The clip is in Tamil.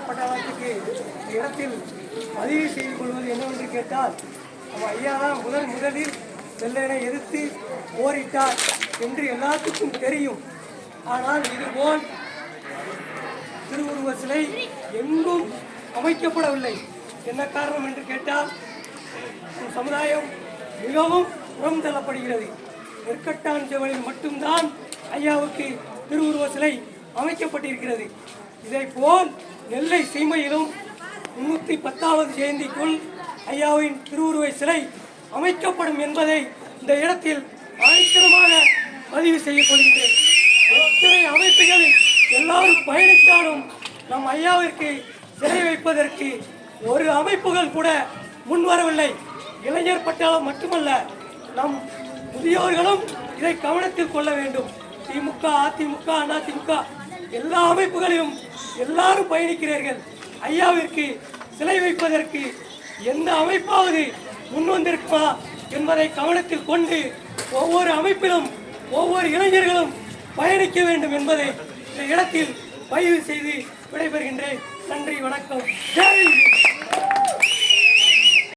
இளைஞர் பட்டாளத்துக்கு இடத்தில் பதிவு செய்து கொள்வது என்னவென்று கேட்டால் நம்ம ஐயா தான் முதல் முதலில் வெள்ளையனை எதிர்த்து போரிட்டார் என்று எல்லாத்துக்கும் தெரியும். ஆனால் இதுபோல் திருவுருவ சிலை எங்கும் அமைக்கப்படவில்லை. என்ன காரணம் என்று கேட்டால் சமுதாயம் மிகவும் புறம் தள்ளப்படுகிறது. நெற்கட்டான் செவலில் மட்டும்தான் ஐயாவுக்கு திருவுருவ சிலை அமைக்கப்பட்டிருக்கிறது. இதை போல் நெல்லை சீமையிலும் முன்னூற்றி பத்தாவது ஜெயந்திக்குள் ஐயாவின் திருவுருவை சிலை அமைக்கப்படும் என்பதை இந்த இடத்தில் ஆணித்தரமாக பதிவு செய்யப்படுகின்றேன். கொள்கின்றேன் எத்தனை அமைப்புகளில் எல்லாரும் பயணித்தாலும் நம் ஐயாவிற்கு சிலை வைப்பதற்கு ஒரு அமைப்புகள் கூட முன்வரவில்லை இளைஞர் பட்டாளம் மட்டுமல்ல நம் முதியோர்களும் இதை கவனத்தில் கொள்ள வேண்டும். திமுக அதிமுக அதிமுக எல்லா அமைப்புகளிலும் எல்லாரும் பயணிக்கிறீர்கள். ஐயாவிற்கு சிலை வைப்பதற்கு எந்த அமைப்பாவது முன் வந்திருக்குமா என்பதை கவனத்தில் கொண்டு ஒவ்வொரு அமைப்பிலும் ஒவ்வொரு இளைஞர்களும் பயணிக்க வேண்டும் என்பதை இந்த இடத்தில் பதிவு செய்து விடைபெறுகின்றேன். நன்றி வணக்கம். ஜெய்